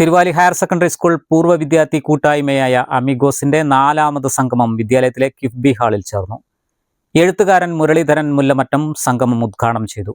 Thiruvali higher secondary school പൂർവ വിദ്യാർത്ഥി കൂട്ടായ്മയായ അമിഗോസിന്റെ നാലാമത് സംഗമം വിദ്യാലയത്തിലെ കിഫ്ബി ഹാളിൽ ചേർന്നു. എഴുത്തുകാരൻ മുരളീധരൻ മുല്ലമറ്റം സംഗമം ഉദ്ഘാടനം ചെയ്തു.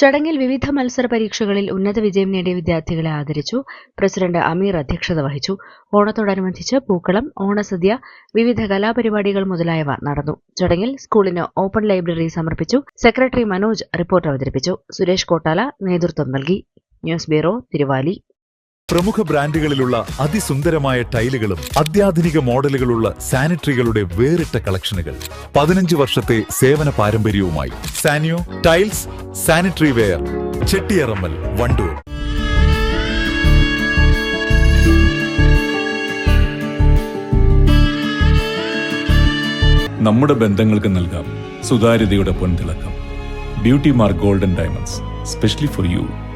ചടങ്ങിൽ വിവിധ മത്സര പരീക്ഷകളിൽ ഉന്നത വിജയം നേടിയ വിദ്യാർത്ഥികളെ ആദരിച്ചു. പ്രസിഡന്റ് അമീർ അധ്യക്ഷത വഹിച്ചു. ഓണത്തോടനുബന്ധിച്ച് പൂക്കളം ഓണസദ്യ വിവിധ കലാപരിപാടികൾ മുതലായവ നടന്നു. ചടങ്ങിൽ സ്കൂളിന് ഓപ്പൺ ലൈബ്രറി സമർപ്പിച്ചു. സെക്രട്ടറി മനോജ് റിപ്പോർട്ട് അവതരിപ്പിച്ചു. സുരേഷ് കോട്ടാല നേതൃത്വം നൽകി. News bureau Thiruvali. പ്രമുഖ ബ്രാൻഡുകളിലുള്ള അതിസുന്ദരമായ ടൈലുകളും അത്യാധുനിക മോഡലുകളുള്ള സാനിറ്ററികളുടെ വേറിട്ട കളക്ഷനുകൾ. പതിനഞ്ച് വർഷത്തെ സേവന പാരമ്പര്യവുമായി Sanyo tiles sanitary ware Chettiyarammal Wandoor. നമ്മുടെ ബന്ധങ്ങൾക്ക് നൽകാം സുതാര്യതയുടെ പൊൻതിളക്കം. Beauty mark golden diamonds specially for you.